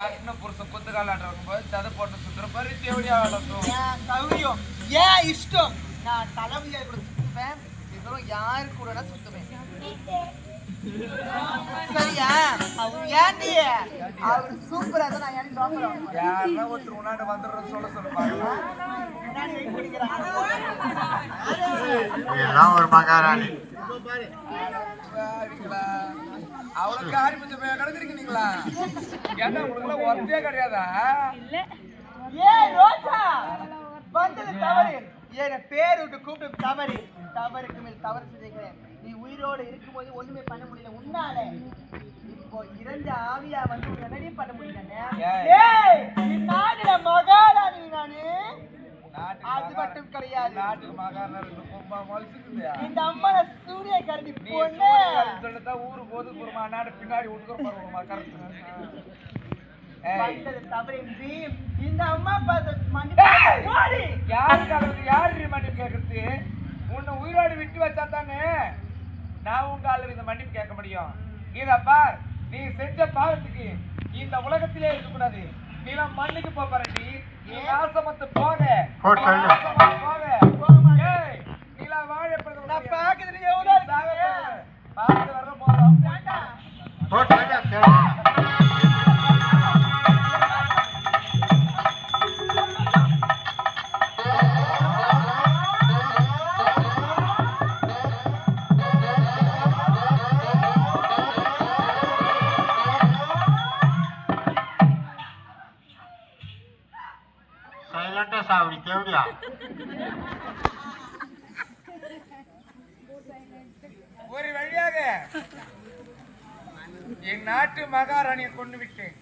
இன்னும் புருஷன் குத்துக்கால் ஆடுறவங்க போது சதை போட்டு சுத்துற மாதிரி தேவடியா என் சௌரியம். ஏன் இஷ்டம். நான் தலைவியா கூட சுத்துவேன். இதுவும் யாரு கூட சுத்துவேன்? சரியா? அவர் ஏன்டி அவர் சூப்பரா தான் நான் ஏன் சாப்பிடுறேன் யாருன்னா ஒருத்தர் முன்னாடி சொல்ல சொல்ல ஒரு மகாராணி. அவளுக்கு ஆரம்பிச்ச கிடக்குறீங்களா ஏன்னா உங்களுக்கு ஒருத்தே கிடையாதா? ஏய் ரோஜா! வந்தது தவறு. என பேர் விட்டு கூப்பிட்டு தவறு. தவறுக்கு மேல் தவறு செஞ்சுக்கிறேன் நீ உயிரோடு இருக்கும்போது ஒண்ணுமே பண்ண முடியல. உன்னால இப்போ இறந்த ஆவியா வந்து என்னடி பண்ண முடியல. மட்டும் கிடையாது. நாட்டுக்கு மகாரணம் ரெண்டு கும்பா முளைச்சிருக்குது இந்த அம்மனை சூரிய கரடி நீ பொண்ணு. சொல்லிட்டா ஊரு போது ஒரு மாநாடு பின்னாடி விட்டுக்கிற பாருமா கரெக்ட் ஏய். வந்தது தவறின்றி இந்த அம்மா பார்த்து ஏய்! மன்னிப்பு யாருக்கு அளவுக்கு யாரு மன்னிப்பு கேட்கறது உன்னை உயிரோடு விட்டு வச்சா தானே நான் உங்க அளவு இந்த மன்னிப்பு கேட்க முடியும். இத பார். நீ செஞ்ச பாவத்துக்கு இந்த உலகத்திலே இருக்க கூடாது நீ எல்லாம் மண்ணுக்கு போ பாருடி நீ நாசமத்து போக போக பார்த்து வர போறோம் வேண்டாம். போட்டு கேளு. சைலண்டா சாவடி தேவடியா ஒரு வழியாக என் நாட்டு மகாராணியை கொண்டு விட்டேன்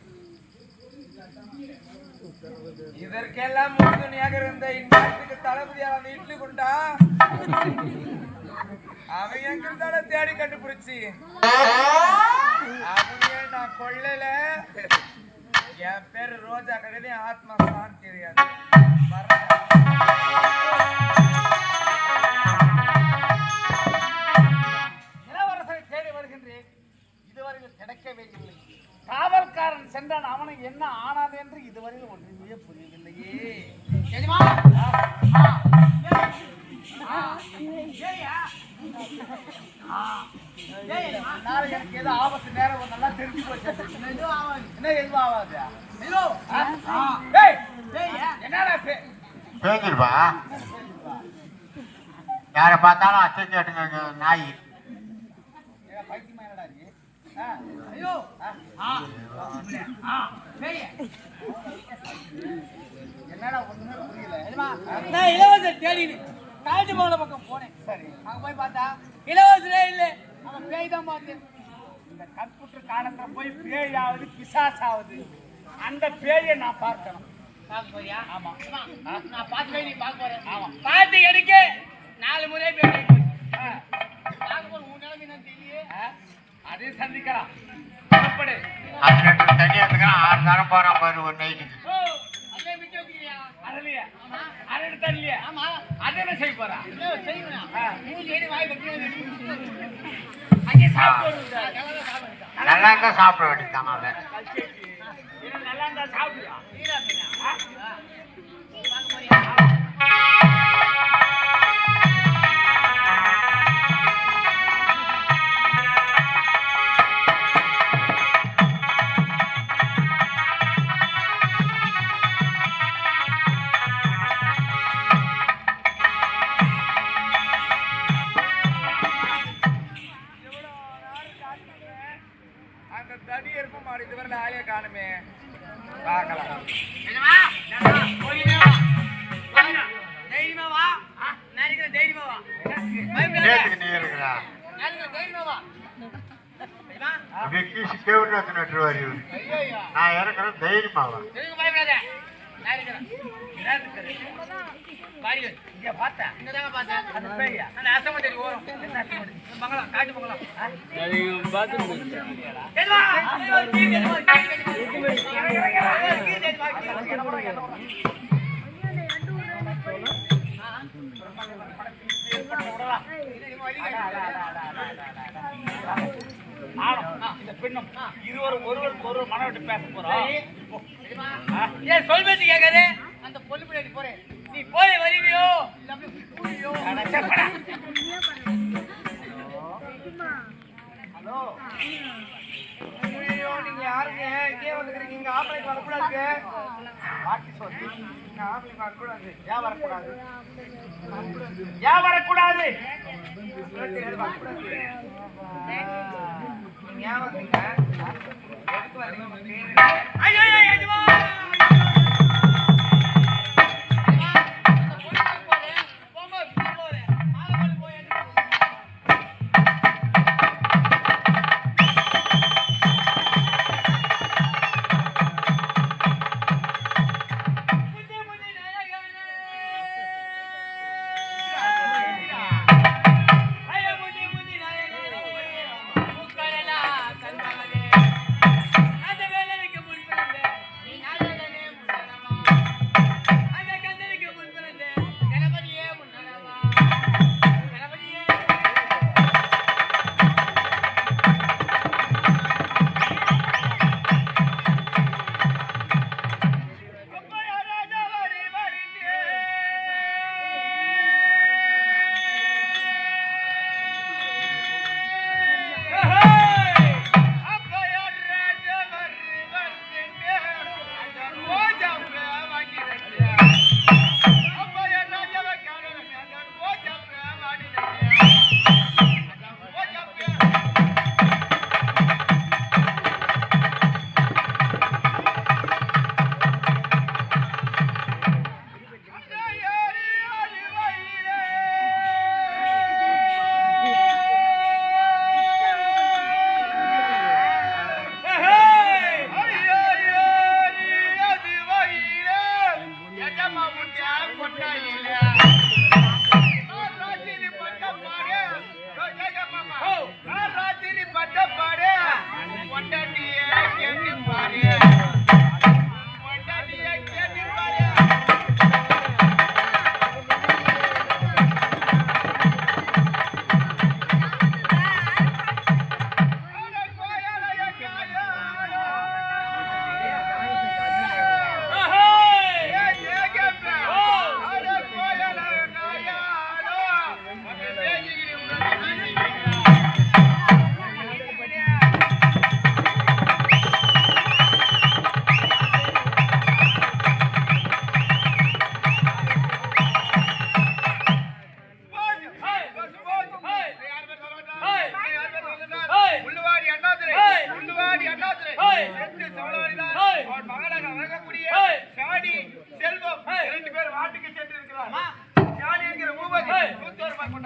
இதற்கெல்லாம் உறுதுணையாக இருந்த இந்நாட்டுக்கு தளபதியாக அந்த இட்லி கொண்டா? அவன் எங்கிருந்தால தேடி கண்டுபிடிச்சு. அவனையே நான் கொள்ளல என் பேரு ரோஜா கடலே ஆத்மா சாந்தி தெரியாது. இல்லை காவல்காரன் சென்றான். அவனை என்ன ஆனாது என்று இதுவரையில் ஒன்றுமே புரியவில்லையே. எனக்கு ஏதோ ஆபத்து நேரம் நல்லா தெரிஞ்சு போச்சு. என்ன எதுவும் ஆகாது. என்னடா பேஞ்சிருப்பா யாரை பார்த்தாலும் கேட்டுங்க நாய் ஏடா, பைத்தியமா என்னடா நீ? ஆ, ஐயோ. என்னடா ஒண்ணுமே புரியல? நான் இலவசர் தேடினு தாஜ்மஹால் பக்கம் போனேன். சரி. அங்க போய் பார்த்தா இலவசரே இல்லை. அவன் பேய் தான் பார்த்தேன். இந்த கம்ப்யூட்டர் காலத்துல போய் பேய் ஆகுது பிசாசாகுது அந்த பேயை நான் பார்க்கணும். ஆமா. நான் பார்த்து நீ பார்க்க போறேன். ஆமா. பார்த்து எடுக்க. நாலு முறை பேய் ஆ பார்க்க போற உன் நிலைமை என்னன்னு தெரியலையே. ஆ, அதையும் சந்திக்கலாம் லிட்டர் தண்ணி எடுத்துக்கலாம் ஆறு நேரம் போறான் பாரு ஒரு நைட்டுக்கு ஓ, அதே மிச்சம் வச்சுக்கிறியா? அதுலயே? மாடு இதுவரை ஆளே காணுமே பார்க்கலாம். தைரியமா வா. நான் தைரியமா வா. இருக்கிறா தைரியமா வா. கேவிட்டு இவரு. நான் இறக்குறேன் தைரியமாவா. நான் இருக்கிறேன். இருக்கிறேன். வாடிகள். இங்க பார்த்தேன். அந்த பேயா. அந்த அசம தேடி ஓரம். என்ன அசம தேடி? இந்த பங்களா, காட்டு பங்களா. ஆ. ஆணும் இந்த பெண்ணும் இருவரும் ஒருவருக்கு ஒருவர் மனம் விட்டு பேச போறோம் ஏன் சொல் பேச்சு கேட்காது அந்த பின்னாடி போறேன் நீ போய் வருவியோ இல்ல ஹலோ ஐயோ நீங்க யாருங்க? இங்கே வந்துக்கிறீங்க இங்க ஆம்பளைக்கு வரக்கூடாது பாட்டி சொல்லி இங்க ஆம்பளைக்கு வரக்கூடாது? ஏன் வரக்கூடாது? ஏன் வரக்கூடாது? ஏன் வந்தீங்க? ஐயோ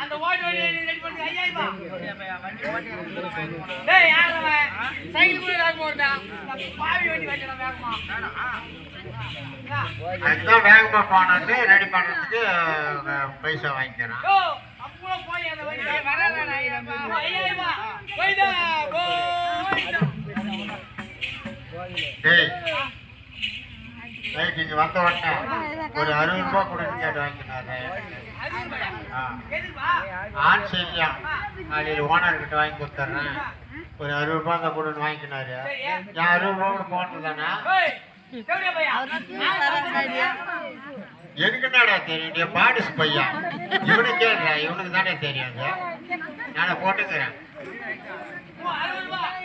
அந்த ஓட்டு வண்டி ரெடி பண்ணி ஐயாயிரம் ரூபாய். டேய், யார் அவன்? சைக்கிள் கூட வேகமா ஓட்டுடா. இந்த பாவி வண்டி வைக்கணும் வேகமா. என்ன? அதுதான் வேகமா போனது ரெடி பண்றதுக்கு பைசா வாங்கிக்கிறேன் போய் அந்த வண்டி. ஐயாயிரம் போய்தா. டேய். ரைட் இங்க வந்த உடனே ஒரு அறுபது ரூபாய் கொடுத்து கேட்டு வாங்கினாரு. ஆ. எதுக்குப்பா? ஆண் செய்யா நாளைக்கு ஓனர் வாங்கி கொடுத்துட்றேன் ஒரு அறுபது ரூபா தான் கொடுன்னு வாங்கினாரு. என் அறுபது ரூபா கூட போனது தானே ஏய், எப்படியா தெரியும்? நீ பாடிஸ் பையன் இவனுக்கு கேட்குற இவனுக்கு தானே தெரியாது நான் போட்டுக்கிறேன்.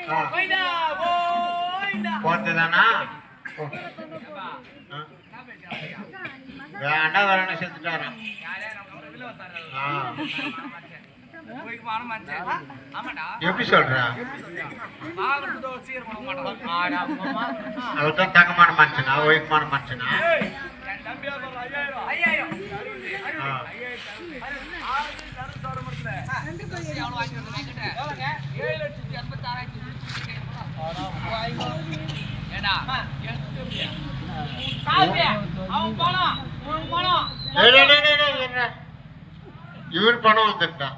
ஓ, ஆ. போய்தா, வேண்டாம் வரணும் செத்துட்டாராம் எப்படி சொல்ற? அவர்தான் தங்கமான மனுஷனா ஒழுக்கமான மனுஷனா? ஐயாயிரம். ஆ. எவ்வளவுங்க? ஏழு லட்சத்தி எண்பத்தாறாயிரத்தி ஏடா, எட்டு காசு அவன் பணம் உன் பணம் டேய், டேய், டேய், டேய், டேய், என்ன இவர் பணம் வந்துட்டான்?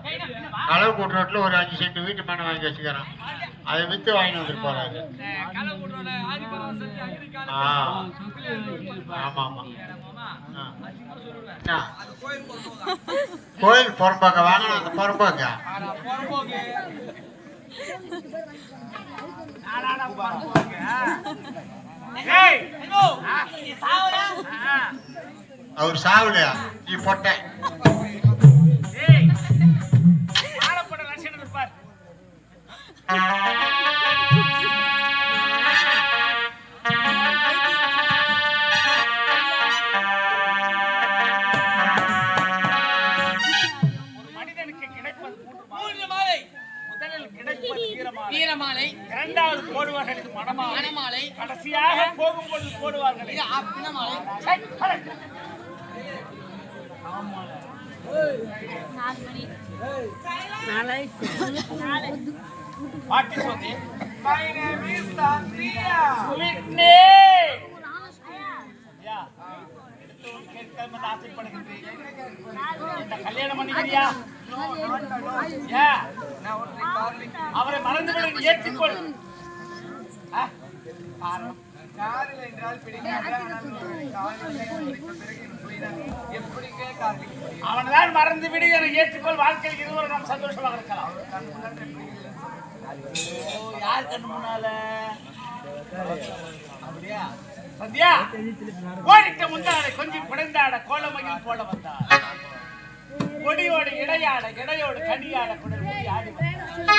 களவு கூட்டுறோட்ல ஒரு அஞ்சு சென்ட் வீட்டு மனை வாங்கி வச்சுக்கிறான். அதை வித்து வாங்கிட்டு வந்துட்டு போறாரு. ஆமா ஆமா. கோயில் புறம்பாக்க வாங்கணும் அந்த புறம்பாக்க. அவர் சாவுலையா? நீ பொட்டை. வீரமாலை. வீரமாலை. இரண்டாவது போடுவார்கள் இது மணமாலை. மணமாலை. கடைசியாக போகும்பொழுது போடுவார்கள் இது அப்பினமாலை My name is கேட்காம ஆசைப்படுகின்றேன். இந்த கல்யாணம் பண்ணிக்கிறியா. அவரை மறந்துவிட ஏற்றுக்கொள் காரணம் காதல் என்றால்? அவன்தான் மறந்து விடு என ஏற்றுக்கொள் வாழ்க்கையில் இருவரும் நாம் சந்தோஷமாக இருக்கலாம் யார் கண்ணு முன்னால? அப்படியா சந்தியா. ஓடிட்ட முந்தாட கொஞ்சம் குடைந்தாட கோலமையில் போல வந்தா கொடியோடு இடையாட இடையோடு கனியாட குடல் ஆடி வந்தா